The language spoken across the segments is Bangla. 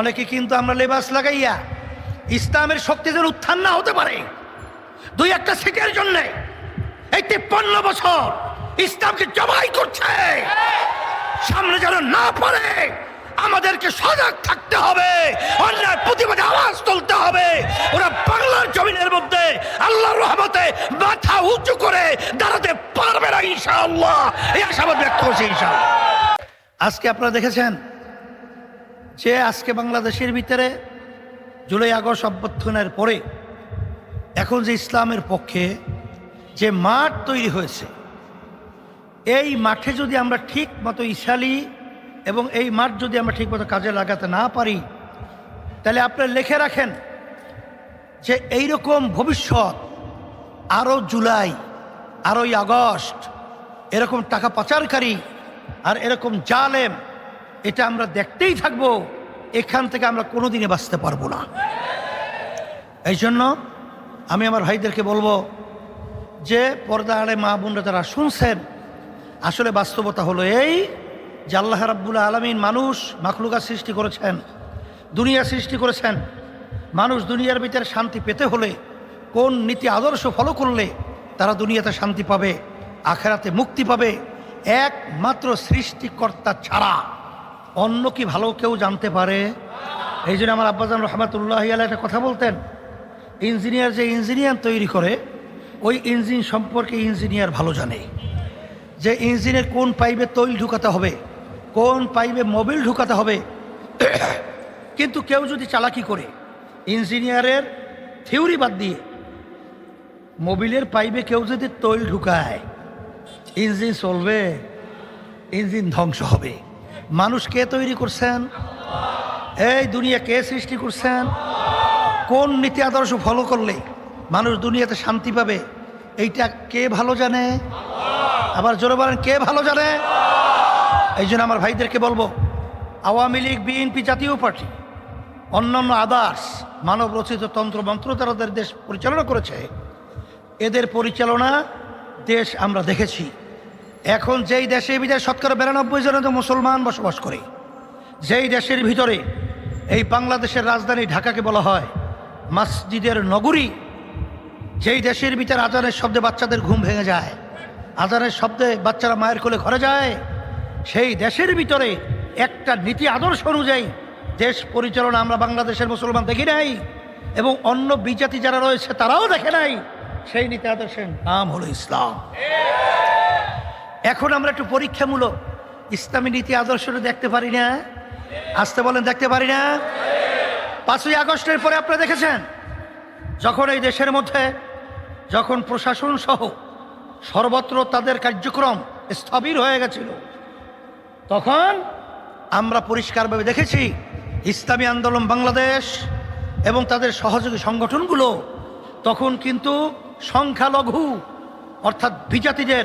অনেকে কিন্তু আমরা লেবাস লাগাইয়া ইসলামের শক্তি যেন উত্থান না হতে পারে। দুই একটা সিটের জন্য এই তিপ্পান্ন বছর ইসলামকে জবাই করছে। সামনে যেন না পারে আমাদেরকে সজাগ থাকতে হবে, অন্যায় প্রতিবাদে আওয়াজ তুলতে হবে। ওরা বাংলার জমিনের মধ্যে আল্লাহর রহমতে মাথা উঁচু করে দাঁড়াতে পারবে না ইনশাআল্লাহ। এই আশাবাদ ব্যক্ত করছি ইনশাআল্লাহ। আজকে আপনারা দেখেছেন যে আজকে বাংলাদেশের ভিতরে জুলাই আগস্ট অভ্যর্থনের পরে এখন যে ইসলামের পক্ষে যে মাঠ তৈরি হয়েছে, এই মাঠে যদি আমরা ঠিক মতো ইশালি এবং এই মাঠ যদি আমরা ঠিক মতো কাজে লাগাতে না পারি, তাহলে আপনারা লিখে রাখেন যে এই রকম ভবিষ্যৎ, আরও জুলাই আরোই আগস্ট, এরকম টাকা পাচারকারী আর এরকম জালেম এটা আমরা দেখতেই থাকব, এখান থেকে আমরা কোনোদিনে বাঁচতে পারব না। এই জন্য আমি আমার ভাইদেরকে বলব যে পর্দা আলে মা বোনরা তারা শুনছেন, আসলে বাস্তবতা হলো এই যে আল্লাহ রাব্বুল আলমিন মানুষ মাখলুকা সৃষ্টি করেছেন, দুনিয়া সৃষ্টি করেছেন। মানুষ দুনিয়ার ভিতরে শান্তি পেতে হলে, কোন নীতি আদর্শ ফলো করলে তারা দুনিয়াতে শান্তি পাবে, আখেরাতে মুক্তি পাবে। একমাত্র সৃষ্টিকর্তা ছাড়া। অন্য কি ভালো কেউ জানতে পারে? এই জন্য আমার আব্বাজান রহমাতুল্লাহ আল্লাহ একটা কথা বলতেন, ইঞ্জিনিয়ার যে ইঞ্জিনিয়ার তৈরি করে, ওই ইঞ্জিন সম্পর্কে ইঞ্জিনিয়ার ভালো জানে। যে ইঞ্জিনের কোন পাইপে তৈল ঢুকাতে হবে, কোন পাইপে মোবিল ঢুকাতে হবে, কিন্তু কেউ যদি চালাকি করে, ইঞ্জিনিয়ারের থিওরি বাদ দিয়ে মোবিলের পাইপে কেউ যদি তৈল ঢুকায়, ইঞ্জিন চলবে, ইঞ্জিন ধ্বংস হবে। মানুষ কে তৈরি করছেন? এই দুনিয়া কে সৃষ্টি করছেন? কোন নীতি আদর্শ ফলো করলে মানুষ দুনিয়াতে শান্তি পাবে? এইটা কে ভালো জানে? আবার জোরে বলেন, কে ভালো জানে? এই জন্য আমার ভাইদেরকে বলব, Awami League, BNP Jatiya Party, অন্যান্য আদার্স মানব রচিত তন্ত্র, মন্ত্র তারা দেশ পরিচালনা করেছে। এদের পরিচালনা দেশ আমরা দেখেছি। এখন যেই দেশে বিদেশ শতকরা বিরানব্বই জনের মুসলমান বসবাস করে, যেই দেশের ভিতরে এই বাংলাদেশের রাজধানী ঢাকাকে বলা হয় মসজিদের নগরী, যেই দেশের ভিতরে আজানের শব্দে বাচ্চাদের ঘুম ভেঙে যায়, আজানের শব্দে বাচ্চারা মায়ের কোলে ঘরে যায়, সেই দেশের ভিতরে একটা নীতি আদর্শ অনুযায়ী দেশ পরিচালনা আমরা বাংলাদেশের মুসলমান দেখি নাই এবং অন্য বিজাতি যারা রয়েছে তারাও দেখে নাই, সেই নীতি আদর্শের নাম হলো ইসলাম। এখন আমরা একটু পরীক্ষামূলক ইসলামী নীতি আদর্শটা দেখতে পারি না। আসতে বলেন, দেখতে পারি না? পাঁচই আগস্টের পরে আপনারা দেখেছেন, যখন এই দেশের মধ্যে যখন প্রশাসন সহ সর্বত্র তাদের কার্যক্রম স্থবির হয়ে গেছিল, তখন আমরা পরিষ্কারভাবে দেখেছি ইসলামী আন্দোলন বাংলাদেশ এবং তাদের সহযোগী সংগঠনগুলো তখন কিন্তু সংখ্যালঘু অর্থাৎ বিজাতিদের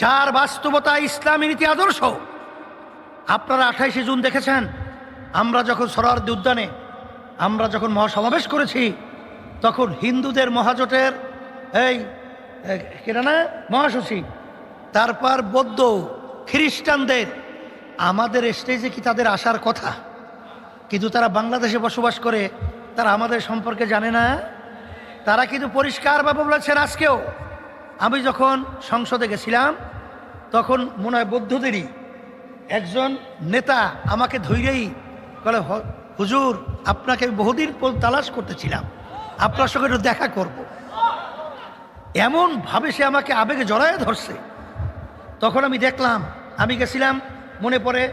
যার বাস্তবতা ইসলামী নীতি আদর্শ। আপনারা আঠাইশে জুন দেখেছেন, আমরা যখন সরারদি উদ্যানে, আমরা যখন মহাসমাবেশ করেছি, তখন হিন্দুদের মহাজোটের এই কেনা না, মহাসচিব, তারপর বৌদ্ধ, খ্রিস্টানদের, আমাদের স্টেজে কি তাদের আসার কথা? কিন্তু তারা বাংলাদেশে বসবাস করে, তারা আমাদের সম্পর্কে জানে না। তারা কিন্তু পরিষ্কারভাবে বলেছেন আজকেও, আমি যখন সংসদে গেছিলাম তখন মনে হয় বৌদ্ধদেরই। একজন নেতা আমাকে ধৈরেই বলে, "হ- হুজুর, আপনাকে বহুদিন তালাশ করতেছিলাম। আপনার সঙ্গে একটু দেখা করব। এমন ভাবে সে আমাকে আবেগে জড়ায় ধরছে। তখন আমি দেখলাম, আমি গেছিলাম, মনে পড়ে,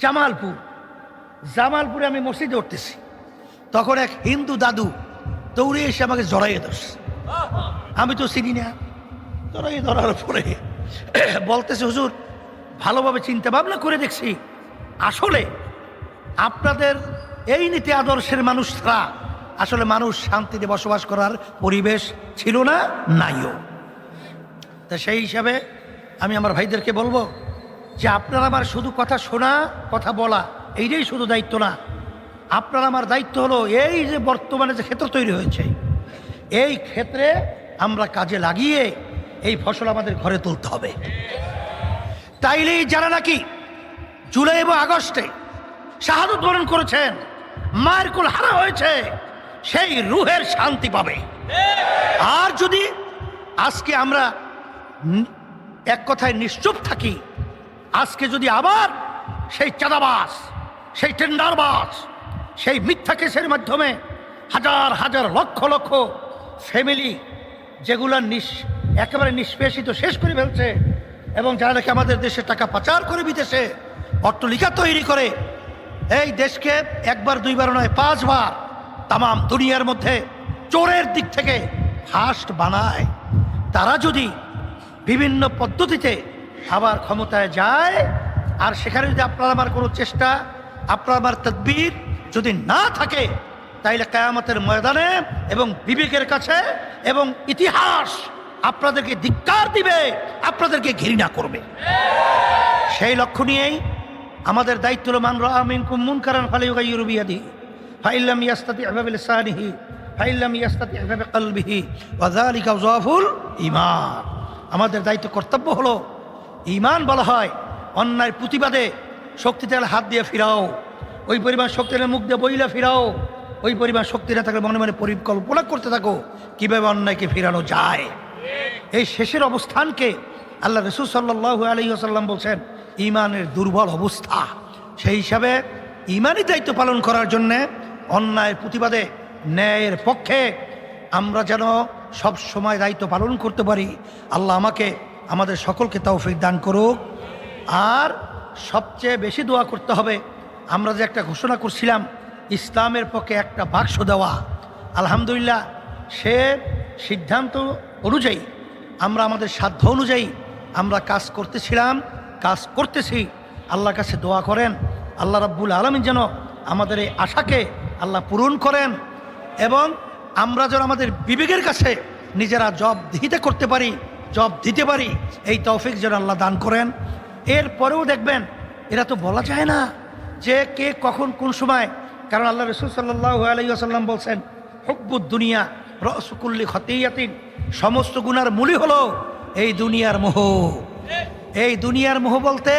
জামালপুর। জামালপুরে আমি মসজিদে উঠতেছি। তখন এক হিন্দু দাদু দৌড়ে এসে আমাকে জড়াইয়ে ধরছে। আমি তো চিনি না। জড়াইয়ে ধরার পরে বলতেছে, হুজুর, ভালোভাবে চিন্তা ভাবনা করে দেখছি। আসলে আপনাদের এই নীতি আদর্শের মানুষরা আসলে মানুষ শান্তিতে বসবাস করার পরিবেশ ছিল না, নাইও। তা সেই হিসাবে আমি আমার ভাইদেরকে বলব যে, আপনারা আমার শুধু কথা শোনা, কথা বলা, এইটাই শুধু দায়িত্ব না। আপনার আমার দায়িত্ব হলো এই যে বর্তমানে যে ক্ষেত্র তৈরি হয়েছে, এই ক্ষেত্রে আমরা কাজে লাগিয়ে এই ফসল আমাদের ঘরে তুলতে হবে। তাইলেই যারা নাকি জুলাই এবং আগস্টে শাহাদত বরণ করেছেন, মায়ের কুল হারা হয়েছে, সেই রুহের শান্তি পাবে। আর যদি আজকে আমরা এক কথায় নিশ্চুপ থাকি, আজকে যদি আবার সেই চাঁদাবাস সেই টেন্ডারবাস সেই মিথ্যা কেসের মাধ্যমে হাজার হাজার লক্ষ লক্ষ ফ্যামিলি যেগুলো নিঃ একেবারে নিষ্পেষিত শেষ করে ফেলছে। এবং যারা নাকি আমাদের দেশে টাকা পাচার করে বিদেশে অট্টলিকা তৈরি করে, এই দেশকে একবার, দুইবার নয়, পাঁচবার তামাম দুনিয়ার মধ্যে চোরের দিক থেকে ফাস্ট বানায়। তারা যদি বিভিন্ন পদ্ধতিতে আবার ক্ষমতায় যায়, আর সেখানে যদি আপনার আমার কোনো চেষ্টা, আপনার আমার তদবির যদি না থাকে, তাইলে কায়ামতের ময়দানে এবং বিবেকের কাছে এবং ইতিহাস আপনাদেরকে ধিক্কার দিবে, আপনাদেরকে ঘৃণা করবে। সেই লক্ষ্য নিয়েই আমাদের দায়িত্ব হলো মান রামিন কুমুন কারণ ফালে ইউরুবিয়াদি ফাইল্লাম ইয়াস্তাতি আহবাব লিসানিহি ফাইল্লাম ইয়াস্তাতি আহবাব কলবিহি ওয়াযালিকা যাফুল ঈমান। আমাদের দায়িত্ব কর্তব্য হলো ইমান বলা হয়, অন্যায় প্রতিবাদে শক্তিতে হাত দিয়ে ফিরাও, ওই পরিমাণ শক্তির মুখ দিয়ে বইলা ফিরাও, ওই পরিমাণ শক্তি না থাকলে মনে মনে পরিকল্পনা করতে থাকো, কীভাবে অন্যায়কে ফিরানো যায়। এই শেষের অবস্থানকে আল্লাহ রসুল সাল্লাহ আলী আসাল্লাম বলছেন, ইমানের দুর্বল অবস্থা। সেই হিসাবে ইমানই দায়িত্ব পালন করার জন্যে অন্যায়ের প্রতিবাদে, ন্যায়ের পক্ষে আমরা যেন সব সময় দায়িত্ব পালন করতে পারি। আল্লাহ আমাকে, আমাদের সকলকে তৌফিক দান করুক। আর সবচেয়ে বেশি দোয়া করতে হবে, আমরা যে একটা ঘোষণা করছিলাম, ইসলামের পক্ষে একটা বাক্স দেওয়া। আলহামদুলিল্লাহ, সে সিদ্ধান্ত অনুযায়ী আমরা আমাদের সাধ্য অনুযায়ী আমরা কাজ করতেছিলাম, কাজ করতেছি। আল্লাহর কাছে দোয়া করেন, আল্লাহ রাব্বুল আলমিন যেন আমাদের এই আশাকে আল্লাহ পূরণ করেন এবং আমরা যেন আমাদের বিবেকের কাছে নিজেরা জব দিতে করতে পারি, জব দিতে পারি। এই তৌফিক যেন আল্লাহ দান করেন। এরপরেও দেখবেন, এরা তো বলা যায় না যে কে কখন কোন সময়, কারণ আল্লাহ রসুল সাল্লাহ আলাইসাল্লাম বলছেন, হব্বুদ দুনিয়া রসকুল্লি খতিয়াতিন। সমস্ত গুনার মূলই হলো এই দুনিয়ার মোহ। এই দুনিয়ার মোহ বলতে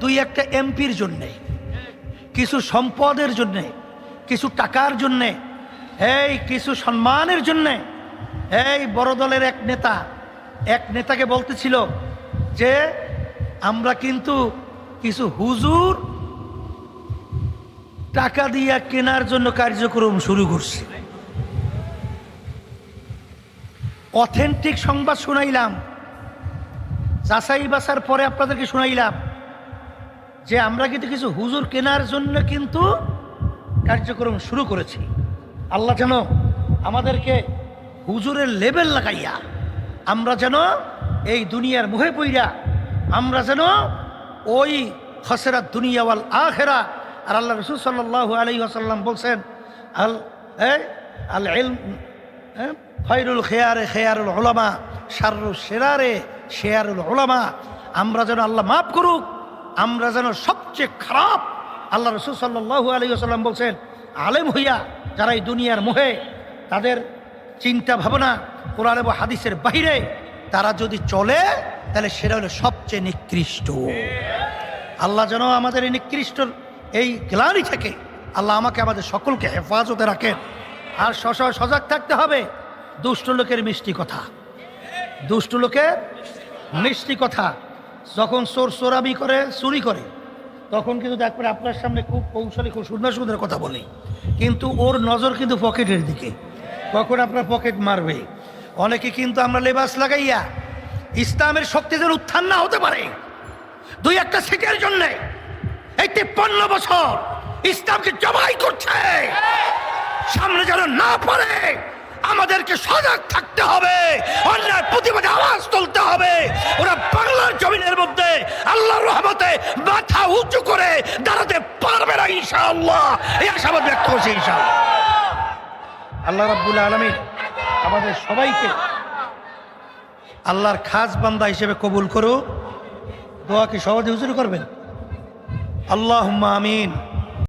দুই একটা এমপির জন্যে, কিছু সম্পদের জন্যে, কিছু টাকার জন্যে, এই কিছু সম্মানের জন্যে, এই বড় দলের এক নেতা, এক নেতাকে বলতেছিল যে, আমরা কিন্তু কিছু হুজুর টাকা দিয়া কেনার জন্য কার্যক্রম শুরু করছি। অথেন্টিক সংবাদ শুনাইলাম। যাচাই বাছার পরে আপনাদেরকে শুনাইলাম যে আমরা কিন্তু কিছু হুজুর কেনার জন্য কিন্তু কার্যক্রম শুরু করেছি। আল্লাহ যেন আমাদেরকে হুজুরের লেভেল লাগাইয়া আমরা যেন এই দুনিয়ার মুহে পইরা আমরা যেন ওই খসেরা দুনিয়াওয়াল আখেরা। আর আল্লাহ রসুল সাল্লাহ আলী আসাল্লাম বলছেন, আল আল এল খৈরুল খেয়ারে খেয়ারুল ওলামা শারুল সেরারে শেয়ারুল ওলামা আমরা যেন আল্লাহ মাফ করুক, আমরা যেন সবচেয়ে খারাপ, আল্লাহ রসুল সাল্লাহ আলী আসাল্লাম বলছেন, আলেম হইয়া যারা এই দুনিয়ার মোহে, তাদের চিন্তা ভাবনা কোরআন এবং হাদিসের বাহিরে, তারা যদি চলে, তাহলে সেটা হলো সবচেয়ে নিকৃষ্ট। আল্লাহ যেন আমাদের এই নিকৃষ্ট, এই গ্লানি থেকে আল্লাহ আমাকে আমাদের সকলকে হেফাজতে রাখেন। আর সশয় সজাগ থাকতে হবে। দুষ্ট লোকের মিষ্টি কথা। দুষ্ট লোকের মিষ্টি কথা। যখন চোর চোরামি করে, চুরি করে, তখন কিন্তু দেখবেন আপনার সামনে খুব কৌশলী, খুব সুন্দর সুন্দর কথা বলে। কিন্তু ওর নজর কিন্তু পকেটের দিকে। কখন আপনার পকেট মারবে? অনেকে কিন্তু আমরা লেবাস লাগাইয়া ইসলামের শক্তি যেন উত্থান না হতে পারে। দুই একটা সিটের জন্য এই তিপ্পান্ন বছর ইসলামকে জবাই করছে। সামনে যেন না পারে আমাদেরকে সজাগ থাকতে হবে। অন্যায় প্রতিবাদে আওয়াজ তুলতে হবে। ওরা বাংলার জমিনের মধ্যে আল্লাহর রহমতে মাথা উঁচু করে দাঁড়াতে পারবে না, ইনশাআল্লাহ। এই আশাবাদ ব্যক্ত করছি আল্লাহ রাব্বুল আলমী আমাদের সবাইকে আল্লাহর খাস বান্দা হিসেবে কবুল করুক। দোয়া কি সহজে হুজুর করবেন? আল্লাহ আমিন।